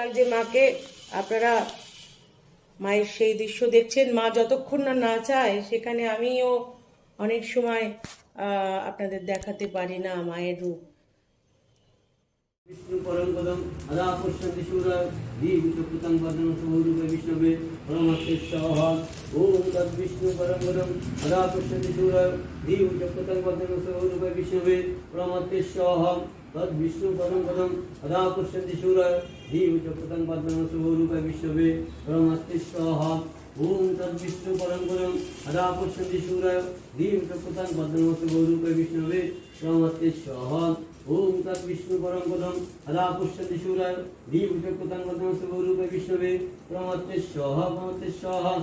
আজকাল যে মাকে আপনারা মায়ের সেই দৃশ্য দেখছেন, মা যতক্ষণ না না চায়, সেখানে আমিও অনেক সময় আপনাদের দেখাতে পারি না মায়ের রূপ। বিষ্ণু পরম পদম আদা পশ্যন্তি সূরা দীম চক্রতং বদন সৌরূপে বিষ্ণবে পরমস্তে সহ ওম তদ বিষ্ণু পরম পদম আদা পশ্যন্তি সূরা দীম চক্রতং বদন সৌরূপে বিষ্ণবে পরমস্তে সহ तद विष्णु पदम पदम अदा पश्यति शूर। धीम च पतंग पद्म स्वरूप विश्ववे। परम स्वाह। ओम तद विष्णु पदम पदम अदा पश्यति शूर। धीम च पतंग पद्म स्वरूप विष्णवे परम स्वाह। ओम तद विष्णु परम पदम अदा पुष्यति शूर। धीम च पदम पद्म स्वरूप विश्ववे। परम अस्तिष्ठः परम अस्तिष्ठः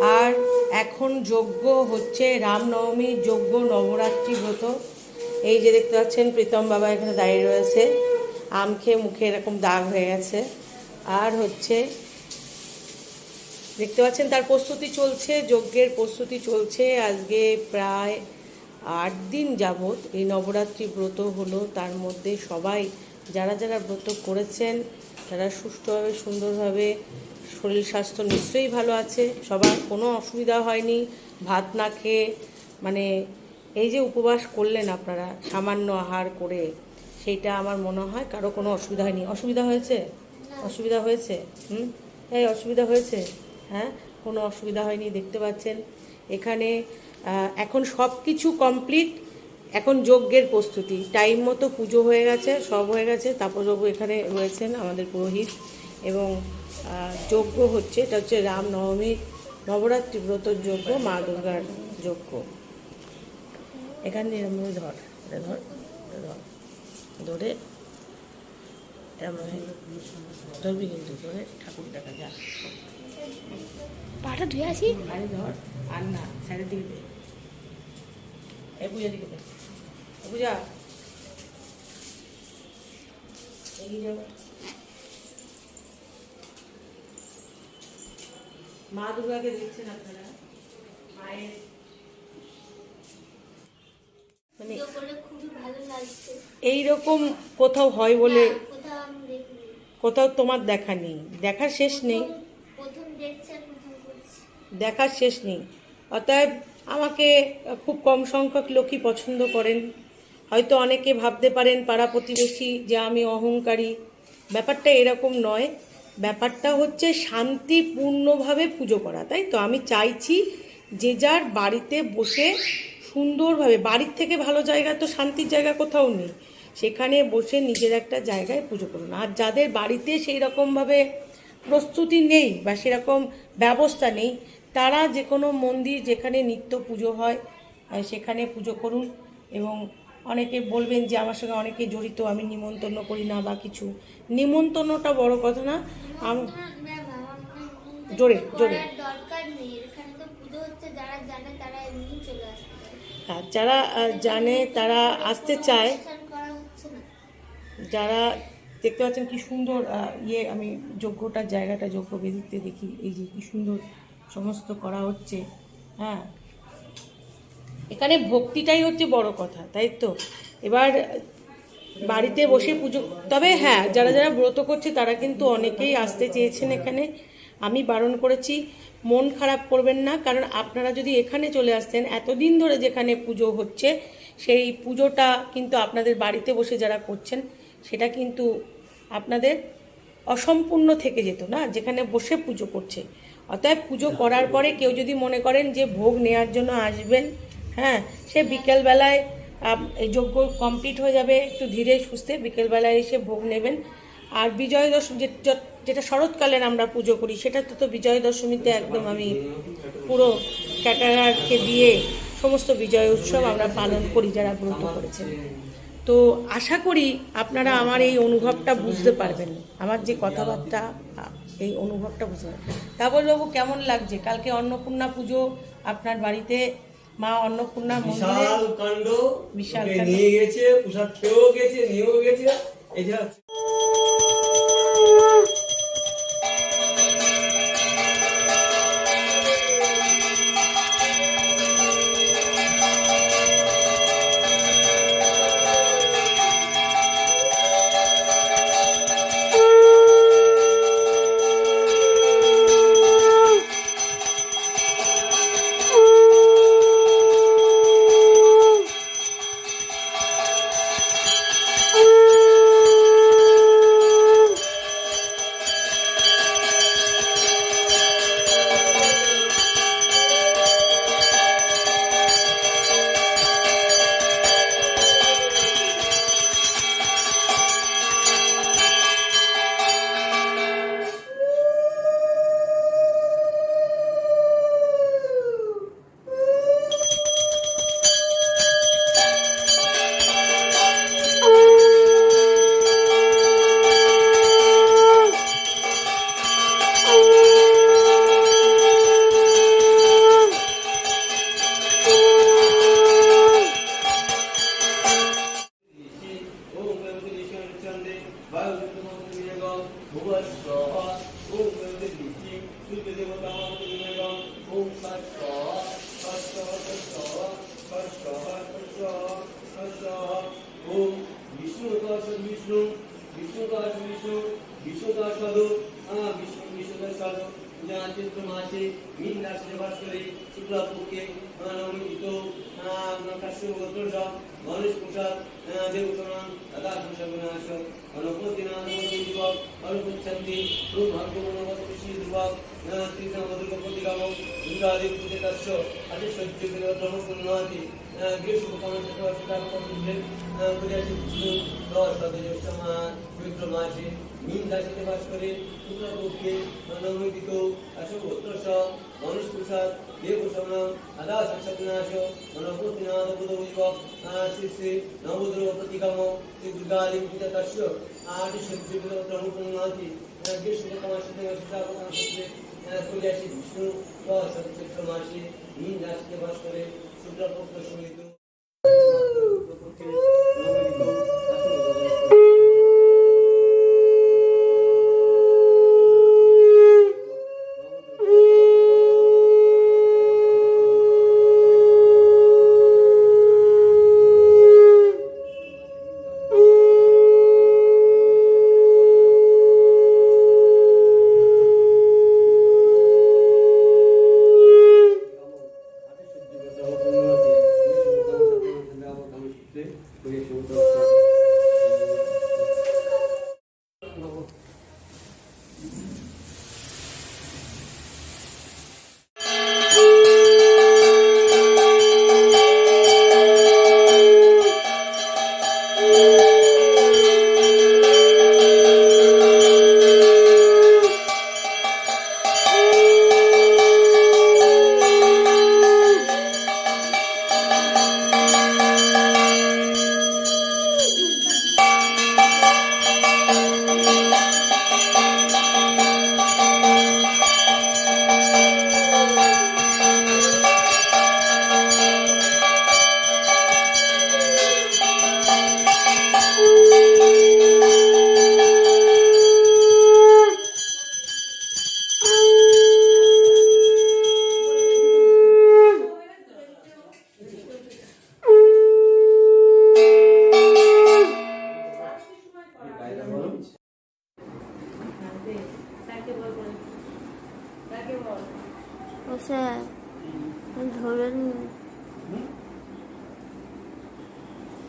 আর এখন যজ্ঞ হচ্ছে, রামনবমী, যজ্ঞ নবরাত্রি ব্রত। এই যে দেখতে পাচ্ছেন, প্রীতম বাবা এখানে দাঁড়িয়ে রয়েছে। আম খেয়ে মুখে এরকম দাগ হয়ে গেছে। আর হচ্ছে, দেখতে পাচ্ছেন, তার প্রস্তুতি চলছে, যজ্ঞের প্রস্তুতি চলছে। আজকে প্রায় আট দিন যাবৎ এই নবরাত্রি ব্রত হলো। তার মধ্যে সবাই, যারা যারা ব্রত করেছেন, তারা সুষ্ঠুভাবে, সুন্দরভাবে শরীর স্বাস্থ্য নিশ্চয়ই ভালো আছে সবার কোনো অসুবিধা হয়নি ভাত না খেয়ে মানে এই যে উপবাস করলেন আপনারা সামান্য আহার করে সেইটা আমার মনে হয় কারও কোনো অসুবিধা হয়নি। অসুবিধা হয়েছে? অসুবিধা হয়েছে? হুম? এই অসুবিধা হয়েছে? হ্যাঁ? কোনো অসুবিধা হয়নি দেখতে পাচ্ছেন। এখানে এখন সব কিছু কমপ্লিট এখন যজ্ঞের প্রস্তুতি। টাইম মতো পুজো হয়ে গেছে সব হয়ে গেছে। তাপসবাবু এখানে রয়েছেন আমাদের পুরোহিত। এবং যজ্ঞ হচ্ছে এটা হচ্ছে রাম নবমীর নবরাত্রি ব্রত যজ্ঞ মা দুর্গার যজ্ঞ। এখান দিয়ে এরম ধর এটা ধর ধর ধরে এরম ধরবি কিন্তু ধরে ঠাকুর দেখা যা পাটা ধুয়ে আসি আরে ধর আর না সাইডের দিকে দে। এই পূজা দিকে দে। পূজা। এগিয়ে যাও। মা দুর্গাকে দেখছেন আপনারা? মায়ের মানে এইরকম কোথাও হয় বলে কোথাও তোমার দেখা নেই। দেখার শেষ নেই। দেখার শেষ নেই। অতএব আমাকে খুব কম সংখ্যক লোকই পছন্দ করেন। হয়তো অনেকে ভাবতে পারেন পাড়া প্রতিবেশী যে আমি অহংকারী। ব্যাপারটা এরকম নয়। ব্যাপারটা হচ্ছে শান্তিপূর্ণভাবে পুজো করা, তাই তো? আমি চাইছি যে যার বাড়িতে বসে সুন্দরভাবে, বাড়ির থেকে ভালো জায়গা তো শান্তির জায়গা কোথাও নেই, সেখানে বসে নিজের একটা জায়গায় পুজো করুন। আর যাদের বাড়িতে সেই রকমভাবে প্রস্তুতি নেই বা সেরকম ব্যবস্থা নেই, তারা যে কোনো মন্দির যেখানে নিত্য পুজো হয় সেখানে পুজো করুন এবং অনেকে বলবেন যে আমার সঙ্গে অনেকে জড়িত আমি নিমন্ত্রণ করি না বা কিছু। নিমন্ত্রণটা বড় কথা না। জোরে, জোরে। যারা জানে তারা আসতে চায়। যারা দেখতে পাচ্ছেন কি সুন্দর ইয়ে আমি যজ্ঞটার জায়গাটা যোগ্য বেদিতে দেখি। এই যে কি সুন্দর সমস্ত করা হচ্ছে। হ্যাঁ। এখানে ভক্তিটাই হচ্ছে বড় কথা, তাই তো? এবার বাড়িতে বসে পুজো, তবে হ্যাঁ যারা যারা ব্রত করছে তারা কিন্তু অনেকেই আসতে চেয়েছেন এখানে। আমি বারণ করেছি, মন খারাপ করবেন না, কারণ আপনারা যদি এখানে চলে আসতেন, এতদিন ধরে যেখানে পুজো হচ্ছে, সেই পুজোটা কিন্তু আপনাদের বাড়িতে বসে যারা করছেন, সেটা কিন্তু আপনাদের অসম্পূর্ণ থেকে যেত না, যেখানে বসে পুজো করছে। অতএব পুজো করার পরে কেউ যদি মনে করেন যে ভোগ নেওয়ার জন্য আসবেন হ্যাঁ সে বিকেলবেলায় যজ্ঞ কমপ্লিট হয়ে যাবে, একটু ধীরে সুস্থে বিকেলবেলায় এসে ভোগ নেবেন। আর বিজয় দশমী যেটা শরৎকালের আমরা পুজো করি, সেটা তো তো বিজয় দশমীতে একদম আমি পুরো ক্যাটারারকে দিয়ে সমস্ত বিজয় উৎসব আমরা পালন করি যারা ব্রত করেছেন। তো আশা করি আপনারা আমার এই অনুভবটা বুঝতে পারবেন। আমার যে কথাবার্তা, এই অনুভবটা বুঝতে পারবেন। তারপর বাবু কেমন লাগছে? কালকে অন্নপূর্ণা পুজো আপনার বাড়িতে মা অন্নপূর্ণা বিশাল কাণ্ড। বিশাল নিয়ে গেছে প্রসাদ খেয়েও গেছে নিয়েও গেছে। এই বিষ্ণু দাস বিষ্ণু বিষ্ণু বিষ্ণু বিষ্ণু দাস সাধু দাস যা মাসে মীন রাশিতে বাস করে শুক্লা পক্ষে নমিত কাশ্যপ গোত্র গণেশ প্রসাদ দেবসনান দাদা বিনাশ অনুপতিনাথ যুবক অনুপচ্ছন্তি রূপ ভাগ্যমনগত ঋষি প্রতিকাম দুর্গাদেব পূজে কাশ্য আদি সহ্য করে ব্রহ্মপুণ্যতি গ্রীষ্ম কামন সীতা কমপ্লেন পূজাছি বিষ্ণু দশ তাদের সমান পবিত্র মাসে মীন রাশিতে বাস করে শুক্লা পক্ষে নমিত কাশ্যপ গোত্র গণেশ প্রসাদ দেবসনান আদা প্রসাদ বিনাশ অনুপতিনাথ যুবক শ্রী শ্রী নবদ্রব প্রতিকাম শ্রী দুর্গা দেবী পূজা কাশ্য আদি সহ্য করে ব্রহ্মপুণ্যতি গ্রীষ্ম কামন পূজাছি বিষ্ণু চৈত্র মাসে নীল রাশিতে বাস করে শুক্লপক্ষ সমিত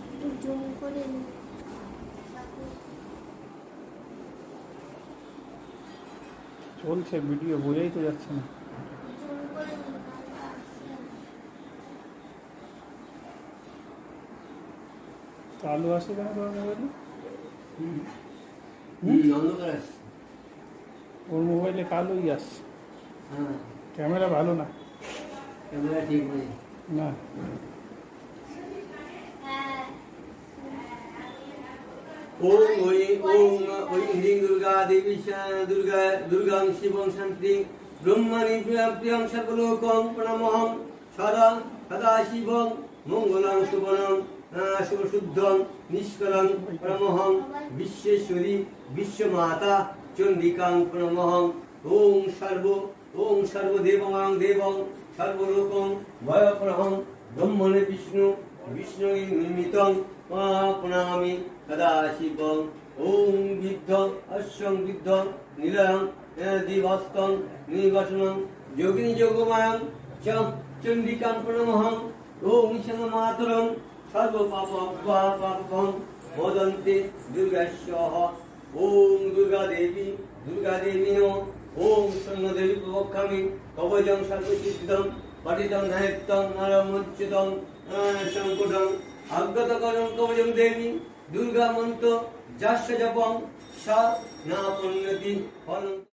একটু জুম করে নিন। চলছে ভিডিও বোঝাই তো যাচ্ছে না। চালু আসে কেন তোমার মোবাইলে? ওর মোবাইলে কালোই আসছে। ক্যামেরা ভালো না। ক্যামেরা ঠিক নেই। না। হ্যাঁ ওম ওই ওম ওই হ্রিং দুর্গা দেবী দুর্গা দুর্গাং শিবং শান্তি ব্রহ্মাণি প্রিয়া- প্রিয়ং সর্বলোকং প্রণমহং সদা সদা শিবং মঙ্গলাং সুবনং আহ, শুভশুদ্ধং নিষ্কলং প্রণমহং বিশ্বেশ্বরী বিশ্বমাতা চণ্ডিকাং প্রণমহং। ওম সর্ব ওম সর্বদেবং দেবং, সর্বলোকং ভয়প্রহং ব্রহ্মণে বিষ্ণু বিষ্ণু নির্মিতং প্রণামি সদা শিবং ওম বিদ্ধ, অশ্বং বিদ্ধ, নীলয়ং দিবস্তং নির্বাসনং যোগিনী যোগমায়ং, চ প্রণমহং, ওম ঈশান মাতরং সর্ব পাপ পাপং মোদন্তে দুর্গাস্যহ ওম দুর্গা দেবী দুর্গা দেবী ওম শূন্য দেবী প্রবক্ষামি কবজং সর্বচিত্তম পঠিতং নায়ত্তং নরমুচ্যতং সংকুটং অজ্ঞত করং কবজং দেবী দুর্গা মন্ত্র যাস্য জপং, সা না পুণ্যতি ফলং।